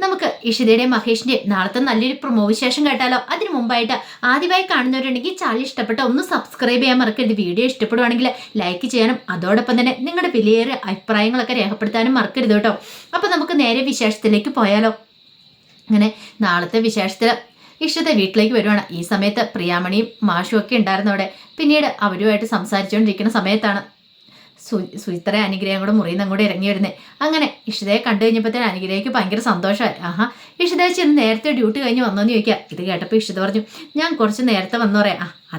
നമുക്ക് ഇഷിതയുടെയും മഹേഷിന്റെയും നാളത്തെ നല്ലൊരു പ്രൊമോ വിശേഷം കേട്ടാലോ? അതിന് മുമ്പായിട്ട് ആദ്യമായി കാണുന്നവരുണ്ടെങ്കിൽ ചാനൽ ഇഷ്ടപ്പെട്ട ഒന്ന് സബ്സ്ക്രൈബ് ചെയ്യാൻ മറക്കരുത്. വീഡിയോ ഇഷ്ടപ്പെടുവാണെങ്കിൽ ലൈക്ക് ചെയ്യാനും അതോടൊപ്പം തന്നെ നിങ്ങളുടെ വിലയേറിയ അഭിപ്രായങ്ങളൊക്കെ രേഖപ്പെടുത്താനും മറക്കരുത് കേട്ടോ. അപ്പോൾ നമുക്ക് നേരെ വിശേഷത്തിലേക്ക് പോയാലോ? അങ്ങനെ നാളത്തെ വിശേഷത്തിൽ ഇഷ്ടത്തെ വീട്ടിലേക്ക് വരുവാണ്. ഈ സമയത്ത് പ്രിയാമണിയും മാഷും ഒക്കെ പിന്നീട് അവരുമായിട്ട് സംസാരിച്ചുകൊണ്ടിരിക്കുന്ന സമയത്താണ് സു സുചിത്ര അനുഗ്രഹം കൂടെ മുറിയിൽ നിന്ന് അങ്ങോട്ട് ഇറങ്ങി വരുന്നത് അങ്ങനെ ഇഷിതയെ കണ്ടു കഴിഞ്ഞപ്പോഴത്തേന് അനുഗ്രഹയ്ക്ക് ഭയങ്കര സന്തോഷമായി ആഹാ ഇഷിതയെ ചെന്ന് നേരത്തെ ഡ്യൂട്ടി കഴിഞ്ഞ് വന്നോന്ന് ചോദിക്കുക ഇത് കേട്ടപ്പോൾ ഇഷിത പറഞ്ഞു ഞാൻ കുറച്ച് നേരത്തെ വന്നു പറയാം. ആ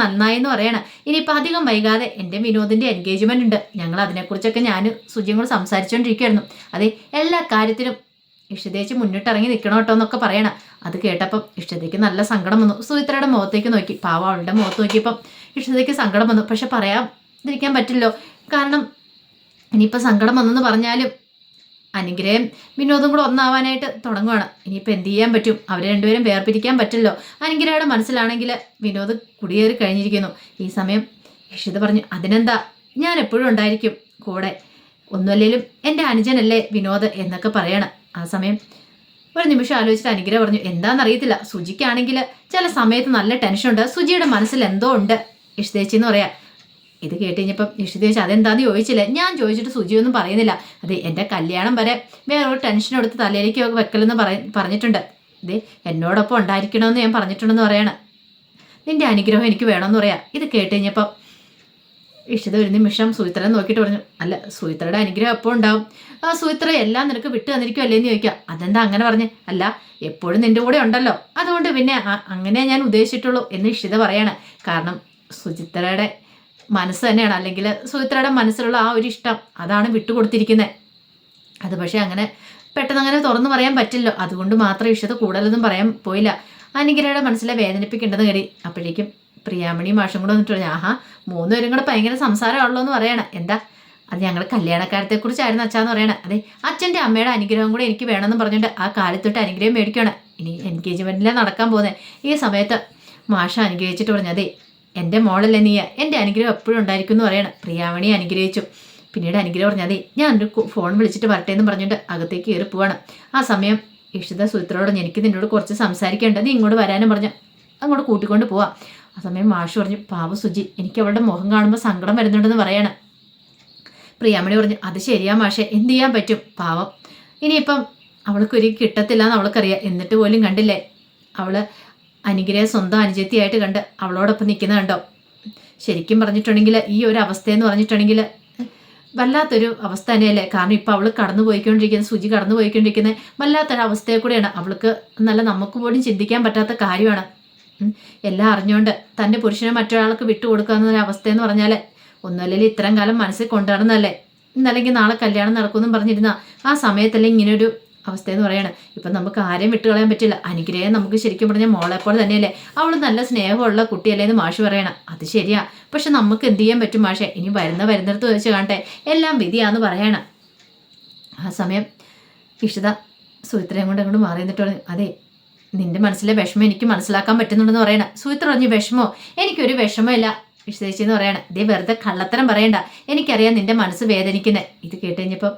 നന്നായി എന്ന് പറയണം. ഇനിയിപ്പോൾ അധികം വൈകാതെ എന്റെ വിനോദിന്റെ എൻഗേജ്മെന്റ് ഉണ്ട്. ഞങ്ങൾ അതിനെക്കുറിച്ചൊക്കെ ഞാൻ സുജിയും കൂടെ സംസാരിച്ചുകൊണ്ടിരിക്കുകയായിരുന്നു അതെ എല്ലാ കാര്യത്തിലും ഇഷിതേച്ച് മുന്നിട്ടിറങ്ങി നിൽക്കണം കേട്ടോ എന്നൊക്കെ പറയണം. അത് കേട്ടപ്പം ഇഷ്ടതയ്ക്ക് നല്ല സങ്കടം വന്നു. സുമിത്രയുടെ മുഖത്തേക്ക് നോക്കി. പാവ അവളുടെ മുഖത്ത് നോക്കിയപ്പം ഇഷ്ടതയ്ക്ക് സങ്കടം വന്നു. പക്ഷെ പറയാതിരിക്കാൻ പറ്റില്ലോ കാരണം ഇനിയിപ്പോൾ സങ്കടം വന്നെന്ന് പറഞ്ഞാലും അനുഗ്രഹം വിനോദം കൂടെ ഒന്നാവാനായിട്ട് തുടങ്ങുവാണ്. ഇനിയിപ്പോൾ എന്ത് ചെയ്യാൻ പറ്റും? അവരെ രണ്ടുപേരും വേർപിരിക്കാൻ പറ്റില്ലോ? അനുഗ്രഹയുടെ മനസ്സിലാണെങ്കിൽ വിനോദ് കുടിയേറി കഴിഞ്ഞിരിക്കുന്നു. ഈ സമയം ഇഷിത പറഞ്ഞു അതിനെന്താ? ഞാൻ എപ്പോഴും ഉണ്ടായിരിക്കും കൂടെ. ഒന്നുമല്ലേലും എന്റെ അനുജനല്ലേ വിനോദ് എന്നൊക്കെ പറയണം. ആ സമയം ഒരു നിമിഷം ആലോചിച്ചിട്ട് അനുഗ്രഹം പറഞ്ഞു എന്താണെന്നറിയത്തില്ല സുജിക്കാണെങ്കിൽ ചില സമയത്ത് നല്ല ടെൻഷൻ ഉണ്ട് സുജിയുടെ മനസ്സിൽ എന്തോ ഉണ്ട് ഇഷ്ടേച്ചി എന്ന് പറയാം ഇത് കേട്ട് കഴിഞ്ഞപ്പം ചോദിച്ചാൽ അതെന്താന്ന് ചോദിച്ചില്ല. ഞാൻ ചോദിച്ചിട്ട് സുജിയൊന്നും പറയുന്നില്ല. അതെ എന്റെ കല്യാണം വരെ വേറെ ഒരു ടെൻഷൻ എടുത്ത് തലയിലേക്ക് വെക്കലെന്ന് പറ പറഞ്ഞിട്ടുണ്ട്. ഇത് എന്നോടൊപ്പം ഉണ്ടായിരിക്കണമെന്ന് ഞാൻ പറഞ്ഞിട്ടുണ്ടെന്ന് പറയണം. നിന്റെ അനുഗ്രഹം എനിക്ക് വേണമെന്ന് പറയാം. ഇത് കേട്ട് കഴിഞ്ഞപ്പം ഇഷിത ഒരു നിമിഷം സുഹിത്രനെ നോക്കിയിട്ട് പറഞ്ഞു അല്ല സുഹിത്രയുടെ അനുഗ്രഹം എപ്പോൾ ഉണ്ടാവും? ആ സുഹിത്ര എല്ലാം നിനക്ക് വിട്ടു തന്നിരിക്കും അല്ലേന്ന് ചോദിക്കാം. അതെന്താ അങ്ങനെ പറഞ്ഞ്? അല്ല എപ്പോഴും നിന്റെ കൂടെ ഉണ്ടല്ലോ. അതുകൊണ്ട് പിന്നെ അങ്ങനെ ഞാൻ ഉദ്ദേശിച്ചിട്ടുള്ളൂ എന്ന് ഇഷിത പറയാണ്. കാരണം സുചിത്രയുടെ മനസ്സ് തന്നെയാണ്. അല്ലെങ്കിൽ സുഹിത്രയുടെ മനസ്സിലുള്ള ആ ഒരു ഇഷ്ടം അതാണ് വിട്ടുകൊടുത്തിരിക്കുന്നത് അത് പക്ഷേ അങ്ങനെ പെട്ടെന്ന് അങ്ങനെ തുറന്നു പറയാൻ പറ്റില്ല. അതുകൊണ്ട് മാത്രം ഇഷ്ടത കൂടുതലൊന്നും പറയാൻ പോയില്ല. അനുഗ്രഹയുടെ മനസ്സിലെ വേദനിപ്പിക്കേണ്ടത് കയറി. അപ്പോഴേക്കും പ്രിയാമണി മാഷും കൂടെ വന്നിട്ട് പറഞ്ഞു ആഹാ മൂന്നുപേരും കൂടെ ഭയങ്കര സംസാരമാണല്ലോ എന്ന് പറയണം. എന്താ? അത് ഞങ്ങൾ കല്യാണക്കാരത്തെക്കുറിച്ചായിരുന്നു അച്ഛാന്ന് പറയണേ. അതെ അച്ഛന്റെ അമ്മയുടെ അനുഗ്രഹം കൂടെ എനിക്ക് വേണമെന്ന് പറഞ്ഞിട്ട് ആ കാലത്തൊട്ട് അനുഗ്രഹം മേടിക്കുകയാണ് ഇനി എൻഗേജ്മെന്റിലാണ് നടക്കാൻ പോകുന്നത് ഈ സമയത്ത് മാഷ അനുഗ്രഹിച്ചിട്ട് പറഞ്ഞു അതെ എന്റെ മോളല്ലേ നീയ എന്റെ അനുഗ്രഹം എപ്പോഴും ഉണ്ടായിരിക്കും എന്ന് പറയണം. പ്രിയാമണി അനുഗ്രഹിച്ചു. പിന്നീട് അനുഗ്രഹം പറഞ്ഞാൽ ഞാൻ ഒരു ഫോൺ വിളിച്ചിട്ട് വരട്ടെ എന്ന് പറഞ്ഞിട്ട് അകത്തേക്ക് കയറി പോവാണ്. ആ സമയം ഇഷിത സുത്രയോട് എനിക്ക് നിന്നോട് കുറച്ച് സംസാരിക്കേണ്ടത് നീ ഇങ്ങോട്ട് വരാനും പറഞ്ഞു അങ്ങോട്ട് കൂട്ടിക്കൊണ്ട് പോവാം. ആ സമയം മാഷ് പറഞ്ഞു പാവ സുജി എനിക്ക് അവളുടെ മുഖം കാണുമ്പോൾ സങ്കടം വരുന്നുണ്ടെന്ന് പറയണം. പ്രിയാമണി പറഞ്ഞു അത് ശരിയാ മാഷെ എന്ത് ചെയ്യാൻ പറ്റും? പാവം. ഇനിയിപ്പം അവൾക്കൊരു കിട്ടത്തില്ല എന്ന് അവൾക്കറിയാം. എന്നിട്ട് പോലും കണ്ടില്ലേ? അവൾ അനുഗ്രഹ സ്വന്തം അനുജത്തിയായിട്ട് കണ്ട് അവളോടൊപ്പം നിൽക്കുന്ന കണ്ടോ? ശരിക്കും പറഞ്ഞിട്ടുണ്ടെങ്കിൽ ഈ ഒരു അവസ്ഥയെന്ന് പറഞ്ഞിട്ടുണ്ടെങ്കിൽ വല്ലാത്തൊരു അവസ്ഥ തന്നെയല്ലേ? കാരണം ഇപ്പം അവൾ കടന്നു പോയിക്കൊണ്ടിരിക്കുന്നത് സുചി കടന്നു പോയിക്കൊണ്ടിരിക്കുന്നത് വല്ലാത്തൊരു അവസ്ഥയെ കൂടെയാണ്. അവൾക്ക് നല്ല നമുക്ക് പോലും ചിന്തിക്കാൻ പറ്റാത്ത കാര്യമാണ്. എല്ലാം അറിഞ്ഞുകൊണ്ട് തന്റെ പുരുഷനെ മറ്റൊരാൾക്ക് വിട്ടുകൊടുക്കുക എന്നൊരു അവസ്ഥയെന്ന് പറഞ്ഞാൽ ഒന്നുമല്ലെങ്കിൽ ഇത്രയും കാലം മനസ്സിൽ കൊണ്ടുവരുന്നതല്ലേ ഇന്നല്ലെങ്കിൽ നാളെ കല്യാണം നടക്കുമെന്നും പറഞ്ഞിരുന്ന ആ സമയത്തല്ലേ ഇങ്ങനൊരു അവസ്ഥയെന്ന് പറയണം. ഇപ്പം നമുക്ക് ആരെയും വിട്ടുകളയാൻ പറ്റില്ല. അനുഗ്രഹം നമുക്ക് ശരിക്കും പറഞ്ഞാൽ മോളെപ്പോലെ തന്നെയല്ലേ? അവൾ നല്ല സ്നേഹമുള്ള കുട്ടിയല്ലേ എന്ന് മാഷ് പറയണം. അത് ശരിയാ. പക്ഷെ നമുക്ക് എന്ത് ചെയ്യാൻ പറ്റും മാഷെ? ഇനി വരുന്ന വരുന്നിടത്ത് വെച്ച് കാണട്ടെ. എല്ലാം വിധിയാന്ന് പറയണം. ആ സമയം ഇഷിത സുഹിത്രയും കൊണ്ട് അങ്ങോട്ട് മാറി നിന്നിട്ട് അതെ നിന്റെ മനസ്സിലെ വിഷമം എനിക്ക് മനസ്സിലാക്കാൻ പറ്റുന്നുണ്ടെന്ന് പറയണം. സുഹിത്ര പറഞ്ഞു വിഷമോ? എനിക്കൊരു വിഷമമില്ല വിശേഷിച്ച് എന്ന് പറയണം. ഇതേ വെറുതെ കള്ളത്തരം പറയണ്ട. എനിക്കറിയാം നിന്റെ മനസ്സ് വേദനിക്കുന്നത് ഇത് കേട്ട് കഴിഞ്ഞപ്പോൾ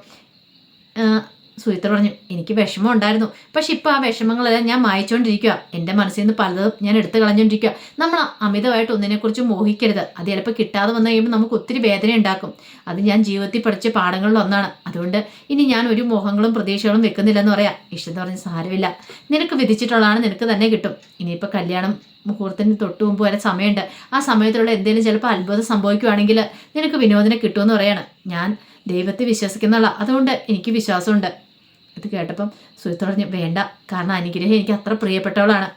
സുഹിത്ര പറഞ്ഞു എനിക്ക് വിഷമം ഉണ്ടായിരുന്നു പക്ഷെ ഇപ്പോൾ ആ വിഷമങ്ങളെല്ലാം ഞാൻ മായച്ചുകൊണ്ടിരിക്കുക എന്റെ മനസ്സിൽ നിന്ന് പലതും ഞാൻ എടുത്തു കളഞ്ഞുകൊണ്ടിരിക്കുക നമ്മൾ അമിതമായിട്ട് ഒന്നിനെക്കുറിച്ച് മോഹിക്കരുത്. അത് ചിലപ്പോൾ കിട്ടാതെ വന്നു കഴിയുമ്പോൾ നമുക്ക് ഒത്തിരി വേദന ഉണ്ടാക്കും. അത് ഞാൻ ജീവിതത്തിൽ പഠിച്ച പാഠങ്ങളിൽ ഒന്നാണ്. അതുകൊണ്ട് ഇനി ഞാൻ ഒരു മോഹങ്ങളും പ്രതീക്ഷകളും വെക്കുന്നില്ലെന്ന് പറയാം. ഇഷ്ടം പറഞ്ഞ് സാരമില്ല. നിനക്ക് വിധിച്ചിട്ടുള്ളതാണ് നിനക്ക് തന്നെ കിട്ടും. ഇനിയിപ്പോൾ കല്യാണം മുഹൂർത്തത്തിന് തൊട്ട് മുമ്പ് വരെ സമയമുണ്ട്. ആ സമയത്തുള്ള എന്തെങ്കിലും ചിലപ്പോൾ അത്ഭുതം സംഭവിക്കുകയാണെങ്കിൽ നിനക്ക് വിനോദനെ കിട്ടുമെന്ന് പറയാണ്. ഞാൻ ദൈവത്തെ വിശ്വസിക്കുന്നുള്ള അതുകൊണ്ട് എനിക്ക് വിശ്വാസമുണ്ട്. ഇത് കേട്ടപ്പം സുഹൃത്തോടഞ്ഞ് വേണ്ട കാരണം അനുഗ്രഹം എനിക്ക് അത്ര പ്രിയപ്പെട്ടവളാണ്.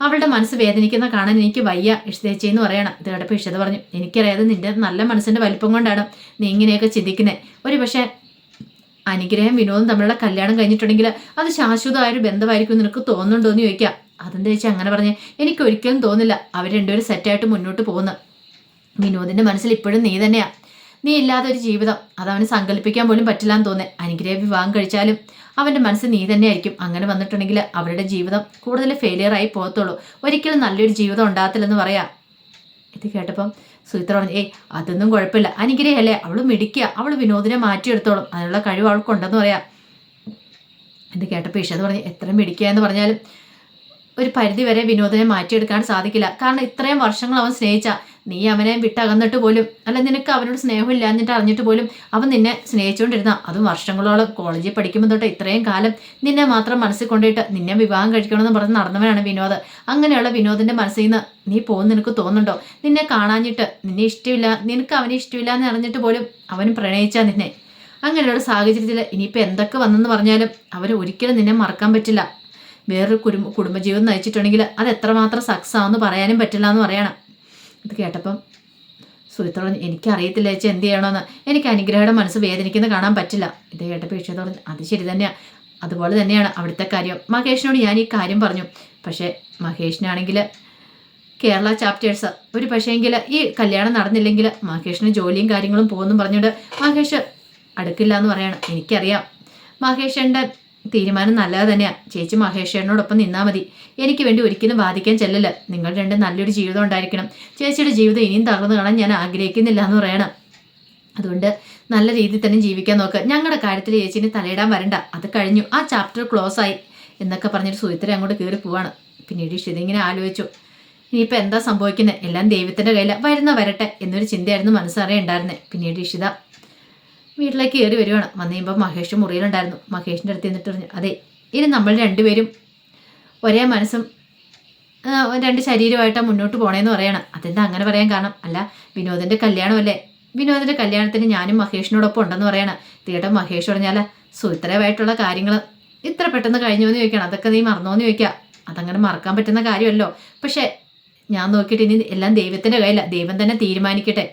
അവളുടെ മനസ്സ് വേദനിക്കുന്ന കാണാൻ എനിക്ക് വയ്യ ഇഷ്ടേച്ചി എന്ന് പറയണം. ഇത് കേട്ടപ്പോൾ ഇഷ്ടത പറഞ്ഞു എനിക്കറിയാതെ നിന്റെ നല്ല മനസ്സിന്റെ വലിപ്പം കൊണ്ടാണ് നീ ഇങ്ങനെയൊക്കെ ചിന്തിക്കുന്നത് ഒരു പക്ഷേ അനുഗ്രഹം വിനോദം തമ്മിലുള്ള കല്യാണം കഴിഞ്ഞിട്ടുണ്ടെങ്കിൽ അത് ശാശ്വതമായൊരു ബന്ധമായിരിക്കും നിനക്ക് തോന്നുന്നുണ്ടോ എന്ന് ചോദിക്കാം. അതെന്താ വെച്ചാൽ അങ്ങനെ പറഞ്ഞ് എനിക്ക് ഒരിക്കലും തോന്നില്ല അവർ രണ്ടുപേരും സെറ്റായിട്ട് മുന്നോട്ട് പോകുന്നു. വിനോദിന്റെ മനസ്സിൽ ഇപ്പോഴും നീ തന്നെയാ. നീ ഇല്ലാതെ ഒരു ജീവിതം. അത് അവന് സങ്കല്പിക്കാൻ പോലും പറ്റില്ല എന്ന് തോന്നേ അനുഗ്രഹ വിവാഹം കഴിച്ചാലും അവന്റെ മനസ്സ് നീ തന്നെയായിരിക്കും. അങ്ങനെ വന്നിട്ടുണ്ടെങ്കിൽ അവരുടെ ജീവിതം കൂടുതൽ ഫെയിലിയർ ആയി പോകത്തുള്ളൂ. ഒരിക്കലും നല്ലൊരു ജീവിതം ഉണ്ടാകത്തില്ലെന്ന് പറയാം. ഇത് കേട്ടപ്പം സുഹിത്ര പറഞ്ഞു ഏയ് അതൊന്നും കുഴപ്പമില്ല. അനുഗ്രഹമല്ലേ? അവൾ മിടിക്കുക അവൾ വിനോദിനെ മാറ്റിയെടുത്തോളും. അതിനുള്ള കഴിവ് അവൾക്കുണ്ടെന്ന് പറയാം. ഇത് കേട്ടപ്പോൾ ഇഷത് പറഞ്ഞു എത്ര മിടിക്കുക എന്ന് പറഞ്ഞാലും ഒരു പരിധി വരെ വിനോദിനെ മാറ്റിയെടുക്കാൻ സാധിക്കില്ല. കാരണം ഇത്രയും വർഷങ്ങൾ അവൻ സ്നേഹിച്ച. നീ അവനെ വിട്ടകന്നിട്ട് പോലും അല്ല നിനക്ക് അവനോട് സ്നേഹമില്ല എന്നിട്ട് അറിഞ്ഞിട്ട് പോലും അവൻ നിന്നെ സ്നേഹിച്ചുകൊണ്ടിരുന്ന അതും വർഷങ്ങളോളം കോളേജിൽ പഠിക്കുമ്പോൾ തൊട്ട് ഇത്രയും കാലം നിന്നെ മാത്രം മനസ്സിൽ കൊണ്ടിട്ട് നിന്നെ വിവാഹം കഴിക്കണമെന്ന് പറഞ്ഞ് നടന്നവനാണ് വിനോദ്. അങ്ങനെയുള്ള വിനോദിന്റെ മനസ്സിൽ നിന്ന് നീ പോകുന്ന നിനക്ക് തോന്നുന്നുണ്ടോ? നിന്നെ കാണാഞ്ഞിട്ട് നിന്നെ ഇഷ്ടമില്ല നിനക്ക് അവനെ ഇഷ്ടമില്ല എന്ന് അറിഞ്ഞിട്ട് പോലും അവൻ പ്രണയിച്ചാ നിന്നെ. അങ്ങനെയുള്ള സാഹചര്യത്തിൽ ഇനിയിപ്പോൾ എന്തൊക്കെ വന്നെന്ന് പറഞ്ഞാലും അവർ ഒരിക്കലും നിന്നെ മറക്കാൻ പറ്റില്ല. വേറൊരു കുടുംബ കുടുംബജീവിതം നയിച്ചിട്ടുണ്ടെങ്കിൽ അത് എത്രമാത്രം സക്സസ് ആവുമെന്ന് പറയാനും പറ്റില്ല എന്ന് പറയണം. ഇത് കേട്ടപ്പം പറഞ്ഞു എനിക്കറിയത്തില്ല ചേച്ചി എന്ത് ചെയ്യണമെന്ന്. എനിക്ക് അനുഗ്രഹയുടെ മനസ്സ് വേദനിക്കുന്ന കാണാൻ പറ്റില്ല. ഇത് കേട്ടപ്പോൾ പറഞ്ഞു അത് ശരി തന്നെയാണ് അതുപോലെ തന്നെയാണ് അവിടുത്തെ കാര്യം. മഹേഷിനോട് ഞാൻ ഈ കാര്യം പറഞ്ഞു. പക്ഷേ മഹേഷിനാണെങ്കിൽ കേരള ചാപ്റ്റേഴ്സ് ഒരു പക്ഷേങ്കിൽ ഈ കല്യാണം നടന്നില്ലെങ്കിൽ മഹേഷിന് ജോലിയും കാര്യങ്ങളും പോകുന്നു പറഞ്ഞുകൊണ്ട് മഹേഷ് അടുക്കില്ല എന്ന് പറയണം. എനിക്കറിയാം. മഹേഷന്റെ തീരുമാനം നല്ലത് തന്നെയാണ് ചേച്ചി മഹേഷേനോടൊപ്പം നിന്നാൽ മതി. എനിക്ക് വേണ്ടി ഒരിക്കലും വാദിക്കാൻ ചെല്ലല്ല. നിങ്ങൾ രണ്ട് നല്ലൊരു ജീവിതം ഉണ്ടായിരിക്കണം. ചേച്ചിയുടെ ജീവിതം ഇനിയും തകർന്നു കാണാൻ ഞാൻ ആഗ്രഹിക്കുന്നില്ല എന്ന് പറയണം. അതുകൊണ്ട് നല്ല രീതിയിൽ തന്നെ ജീവിക്കാൻ നോക്ക്. ഞങ്ങളുടെ കാര്യത്തിൽ ചേച്ചീനെ തലയിടാൻ വരണ്ട. അത് കഴിഞ്ഞു. ആ ചാപ്റ്റർ ക്ലോസ് ആയി. എന്നൊക്കെ പറഞ്ഞിട്ട് സുഹിത്ര അങ്ങോട്ട് കയറി പോവാണ്. പിന്നീട് ഇഷിത ഇങ്ങനെ ആലോചിച്ചു. ഇനിയിപ്പോൾ എന്താ സംഭവിക്കുന്നത് എല്ലാം ദൈവത്തിന്റെ കയ്യിലാണ് വരുന്ന വരട്ടെ എന്നൊരു ചിന്തയായിരുന്നു മനസ്സറിയുണ്ടായിരുന്നത് പിന്നീട് ഇഷിത വീട്ടിലേക്ക് കയറി വരുവാണ്. വന്നു കഴിയുമ്പോൾ മഹേഷ് മുറിയിലുണ്ടായിരുന്നു. മഹേഷിന്റെ അടുത്ത് നിന്നിട്ട് പറഞ്ഞു അതെ ഇനി നമ്മൾ രണ്ടുപേരും ഒരേ മനസ്സും രണ്ട് ശരീരമായിട്ടാണ് മുന്നോട്ട് പോണേന്ന് പറയണം. അതെന്താ അങ്ങനെ പറയാൻ കാരണം? അല്ല വിനോദിന്റെ കല്യാണമല്ലേ? വിനോദിന്റെ കല്യാണത്തിന് ഞാനും മഹേഷിനോടൊപ്പം ഉണ്ടെന്ന് പറയണം. തീയേട്ടൻ മഹേഷ് പറഞ്ഞാൽ സുത്രമായിട്ടുള്ള കാര്യങ്ങൾ ഇത്ര പെട്ടെന്ന് കഴിഞ്ഞു എന്ന് ചോദിക്കണം. അതൊക്കെ നീ മറന്നോന്ന് ചോദിക്കുക അതങ്ങനെ മറക്കാൻ പറ്റുന്ന കാര്യമല്ലോ. പക്ഷേ ഞാൻ നോക്കിയിട്ട് ഇനി എല്ലാം ദൈവത്തിന്റെ കയ്യിലാണ് ദൈവം തന്നെ തീരുമാനിക്കട്ടെ.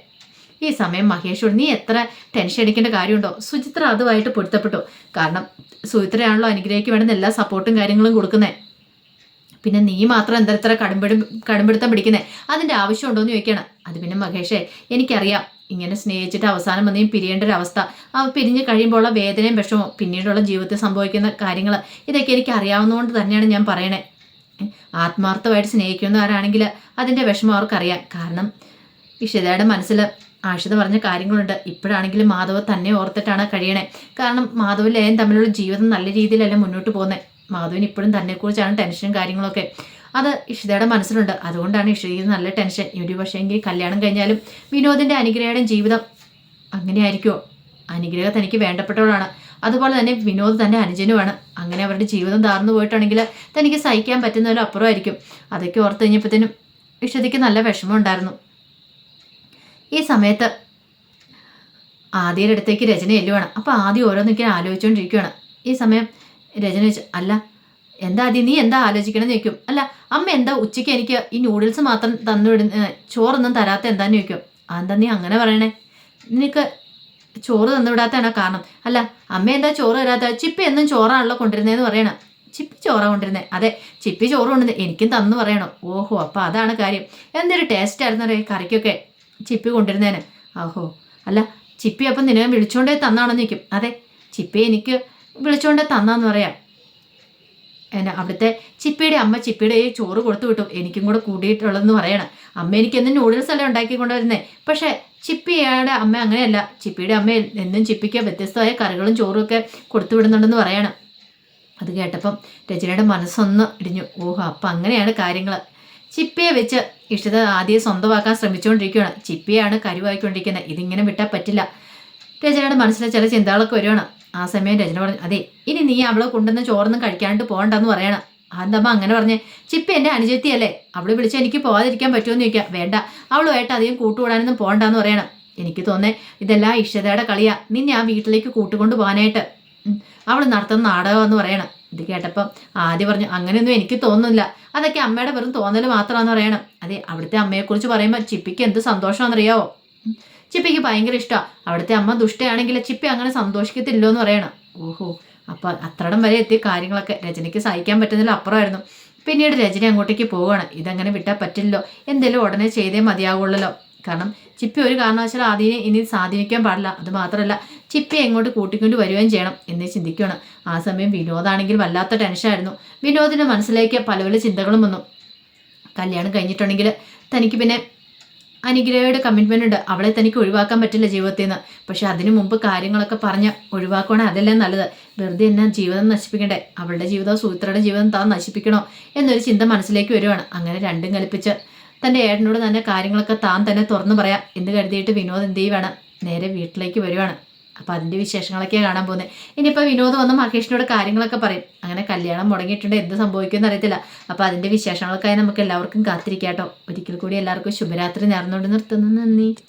ഈ സമയം മഹേഷോട് നീ എത്ര ടെൻഷൻ അടിക്കേണ്ട കാര്യമുണ്ടോ? സുചിത്ര അതുമായിട്ട് പൊരുത്തപ്പെട്ടു. കാരണം സുചിത്രയാണല്ലോ അനുഗ്രഹിക്ക് വേണ്ടുന്ന എല്ലാ സപ്പോർട്ടും കാര്യങ്ങളും കൊടുക്കുന്നത് പിന്നെ നീ മാത്രം എന്താ ഇത്ര കടുംപിടി കടുംപിടുത്തം പിടിക്കുന്നത് അതിന്റെ ആവശ്യമുണ്ടോ എന്ന് ചോദിക്കുകയാണ് അത് പിന്നെ മഹേഷേ എനിക്കറിയാം. ഇങ്ങനെ സ്നേഹിച്ചിട്ട് അവസാനം വന്നെയും പിരിയേണ്ട ഒരു അവസ്ഥ. ആ പിരിഞ്ഞ് കഴിയുമ്പോഴുള്ള വേദനയും വിഷമവും പിന്നീടുള്ള ജീവിതത്തിൽ സംഭവിക്കുന്ന കാര്യങ്ങൾ ഇതൊക്കെ എനിക്ക് അറിയാവുന്നതുകൊണ്ട് തന്നെയാണ് ഞാൻ പറയണേ. ആത്മാർത്ഥമായിട്ട് ആത്മാർത്ഥമായിട്ട് സ്നേഹിക്കുന്നവരാണെങ്കിൽ അതിന്റെ വിഷമം അവർക്കറിയാം. കാരണം ഇഷിതയുടെ മനസ്സിൽ ആഷിത പറഞ്ഞ കാര്യങ്ങളുണ്ട്. ഇപ്പോഴാണെങ്കിലും മാധവ് തന്നെ ഓർത്തിട്ടാണ് കഴിയണേ. കാരണം മാധവ് ലയം തമ്മിലുള്ള ജീവിതം നല്ല രീതിയിലല്ല മുന്നോട്ട് പോകുന്നത് മാധവിന് ഇപ്പോഴും തന്നെക്കുറിച്ചാണ് ടെൻഷനും കാര്യങ്ങളൊക്കെ. അത് ഇഷിതയുടെ മനസ്സിലുണ്ട്. അതുകൊണ്ടാണ് ഇഷിതയ്ക്ക് നല്ല ടെൻഷൻ. ഒരു പക്ഷേ എങ്കിൽ കല്യാണം കഴിഞ്ഞാലും വിനോദിന്റെ അനുഗ്രഹയുടെയും ജീവിതം അങ്ങനെ ആയിരിക്കുമോ അനുഗ്രഹ തനിക്ക് വേണ്ടപ്പെട്ടവളാണ്. അതുപോലെ തന്നെ വിനോദ് തന്നെ അനുജനുമാണ്. അങ്ങനെ അവരുടെ ജീവിതം താർന്നു പോയിട്ടാണെങ്കിൽ തനിക്ക് സഹിക്കാൻ പറ്റുന്നതിലും അപ്പുറമായിരിക്കും. അതൊക്കെ ഓർത്ത് കഴിഞ്ഞപ്പോഴത്തേനും ഇഷിതയ്ക്ക് നല്ല വിഷമം ഉണ്ടായിരുന്നു. ഈ സമയത്ത് ആദ്യയുടെ അടുത്തേക്ക് രചന എല്ലുവാണ് അപ്പോൾ ആദ്യം ഓരോന്നൊക്കെ ആലോചിച്ചുകൊണ്ടിരിക്കുകയാണ് ഈ സമയം രചന വെച്ച് അല്ല എന്താ ആദ്യം നീ എന്താ ആലോചിക്കണമെന്ന് ചോദിക്കും. അല്ല അമ്മ എന്താ ഉച്ചയ്ക്ക് എനിക്ക് ഈ നൂഡിൽസ് മാത്രം തന്നു ചോറൊന്നും തരാത്ത എന്താന്ന് ചോദിക്കും. അതെന്താ നീ അങ്ങനെ പറയണേ? നിനക്ക് ചോറ് തന്നു വിടാത്തതാണോ കാരണം? അല്ല അമ്മ എന്താ ചോറ് തരാത്ത? ചിപ്പി എന്നും ചോറാണല്ലോ കൊണ്ടിരുന്നതെന്ന് പറയണം. ചിപ്പി ചോറാ കൊണ്ടിരുന്നത് അതെ ചിപ്പി ചോറ് കൊണ്ടിരുന്നത് എനിക്കും തന്നു പറയണം. ഓഹോ അപ്പോൾ അതാണ് കാര്യം. എന്തൊരു ടേസ്റ്റ് ആയിരുന്നു കറിക്കൊക്കെ. ചിപ്പി കൊണ്ടിരുന്നേന് ആഹോ. അല്ല ചിപ്പി അപ്പം നിന്നെ വിളിച്ചോണ്ടേ തന്നാണെന്ന് നിൽക്കും അതെ ചിപ്പി എനിക്ക് വിളിച്ചോണ്ടേ തന്നാന്ന് പറയാം. എന്നെ അവിടുത്തെ ചിപ്പിയുടെ അമ്മ ചിപ്പിയുടെ ഈ ചോറ് കൊടുത്തു വിട്ടു. എനിക്കും കൂടെ കൂടിയിട്ടുള്ളതെന്ന് പറയണം. അമ്മ എനിക്ക് എന്നും നൂഡിൽസ് അല്ല ഉണ്ടാക്കി കൊണ്ടുവരുന്നേ. പക്ഷേ ചിപ്പിയുടെ അമ്മ അങ്ങനെയല്ല. ചിപ്പിയുടെ അമ്മ എന്നും ചിപ്പിക്ക് വ്യത്യസ്തമായ കറികളും ചോറും ഒക്കെ കൊടുത്തു വിടുന്നുണ്ടെന്ന് പറയണം. അത് കേട്ടപ്പം രചനയുടെ മനസ്സൊന്ന് ഇടിഞ്ഞു. ഓഹോ അപ്പം അങ്ങനെയാണ് കാര്യങ്ങൾ ചിപ്പിയെ വെച്ച് ഇഷ്ടത ആദ്യം സ്വന്തമാക്കാൻ ശ്രമിച്ചുകൊണ്ടിരിക്കുകയാണ്. ചിപ്പിയാണ് കരുവായിക്കൊണ്ടിരിക്കുന്നത് ഇതിങ്ങനെ വിട്ടാൽ പറ്റില്ല. രചനയുടെ മനസ്സിലെ ചില ചിന്തകളൊക്കെ വരുവാണ്. ആ സമയം രചന പറഞ്ഞു അതെ ഇനി നീ അവളെ കൊണ്ടുവന്ന് ചോറൊന്നും കഴിക്കാണ്ട് പോകണ്ടെന്ന് പറയണം. അതെന്തമ്മ അങ്ങനെ പറഞ്ഞേ ചിപ്പി എന്റെ അനുജത്തിയല്ലേ? അവൾ വിളിച്ച് എനിക്ക് പോകാതിരിക്കാൻ പറ്റുമെന്ന് ചോദിക്കാം. വേണ്ട അവളുമായിട്ട് അധികം കൂട്ടുകൂടാനൊന്നും പോകണ്ടെന്ന് പറയണം. എനിക്ക് തോന്നേ ഇതെല്ലാം ഇഷ്ടതയുടെ കളിയാ. നിന്നെ ആ വീട്ടിലേക്ക് കൂട്ടുകൊണ്ട് പോകാനായിട്ട്. അവൾ നടത്തുന്ന നാടകം എന്ന് പറയണം. ഇത് കേട്ടപ്പം ആദ്യം പറഞ്ഞു അങ്ങനെയൊന്നും എനിക്ക് തോന്നുന്നില്ല. അതൊക്കെ അമ്മയുടെ വെറും തോന്നൽ മാത്രമാണെന്ന് പറയണം. അതെ അവിടുത്തെ അമ്മയെക്കുറിച്ച് പറയുമ്പോൾ ചിപ്പിക്ക് എന്ത് സന്തോഷമാണെന്നറിയാവോ. ചിപ്പിക്ക് ഭയങ്കര ഇഷ്ടമാണ് അവിടുത്തെ അമ്മ ദുഷ്ടയാണെങ്കിൽ ചിപ്പി അങ്ങനെ സന്തോഷിക്കത്തില്ലോ എന്ന് പറയണം. ഓഹോ അപ്പോൾ അത്രടം വരെ എത്തിയ കാര്യങ്ങളൊക്കെ രചനയ്ക്ക് സഹിക്കാൻ പറ്റുന്നതിൽ അപ്പുറമായിരുന്നു. പിന്നീട് രചന അങ്ങോട്ടേക്ക് പോവുകയാണ്. ഇതങ്ങനെ വിട്ടാൽ പറ്റില്ലല്ലോ. എന്തെങ്കിലും ഉടനെ ചെയ്തേ മതിയാവുള്ളല്ലോ. കാരണം ചിപ്പി ഒരു കാരണവശാലും ആദ്യം ഇനി സ്വാധീനിക്കാൻ പാടില്ല. അത് മാത്രമല്ല ചിപ്പി എങ്ങോട്ട് കൂട്ടിക്കൊണ്ട് വരികയും ചെയ്യണം എന്ന് ചിന്തിക്കുകയാണ്. ആ സമയം വിനോദാണെങ്കിൽ വല്ലാത്ത ടെൻഷനായിരുന്നു. വിനോദിന്റെ മനസ്സിലേക്ക് പല പല ചിന്തകളും വന്നു. കല്യാണം കഴിഞ്ഞിട്ടുണ്ടെങ്കിൽ തനിക്ക് പിന്നെ അനുഗ്രഹയുടെ കമ്മിറ്റ്മെന്റ് ഉണ്ട്. അവളെ തനിക്ക് ഒഴിവാക്കാൻ പറ്റില്ല ജീവിതത്തിൽ നിന്ന് പക്ഷെ അതിനു മുമ്പ് കാര്യങ്ങളൊക്കെ പറഞ്ഞ് ഒഴിവാക്കുവാണെങ്കിൽ അതല്ലേ നല്ലത്. വെറുതെ എന്നാ ജീവിതം നശിപ്പിക്കണ്ടേ? അവളുടെ ജീവിതം സൂത്രയുടെ ജീവിതം താൻ നശിപ്പിക്കണോ? എന്നൊരു ചിന്ത മനസ്സിലേക്ക് വരുവാണ്. അങ്ങനെ രണ്ടും കൽപ്പിച്ച് തന്റെ ഏട്ടനോട് തന്നെ കാര്യങ്ങളൊക്കെ താൻ തന്നെ തുറന്നു പറയാം. എന്ന് കരുതിയിട്ട് വിനോദ് എന്ത് ചെയ്യുവാണ്? നേരെ വീട്ടിലേക്ക് വരുവാണ്. അപ്പോൾ അതിന്റെ വിശേഷങ്ങളൊക്കെയാണ് കാണാൻ പോകുന്നത് ഇനിയിപ്പോൾ വിനോദ് വന്ന് മഹേഷിനോട് കാര്യങ്ങളൊക്കെ പറയും. അങ്ങനെ കല്യാണം മുടങ്ങിയിട്ടുണ്ട്. എന്ത് സംഭവിക്കുമെന്ന് അറിയത്തില്ല. അപ്പോൾ അതിന്റെ വിശേഷങ്ങൾക്കായി നമുക്ക് എല്ലാവർക്കും കാത്തിരിക്കാട്ടോ. ഒരിക്കൽ കൂടി എല്ലാവർക്കും ശുഭരാത്രി നേർന്നുകൊണ്ട് നിർത്തുന്നു. നന്ദി.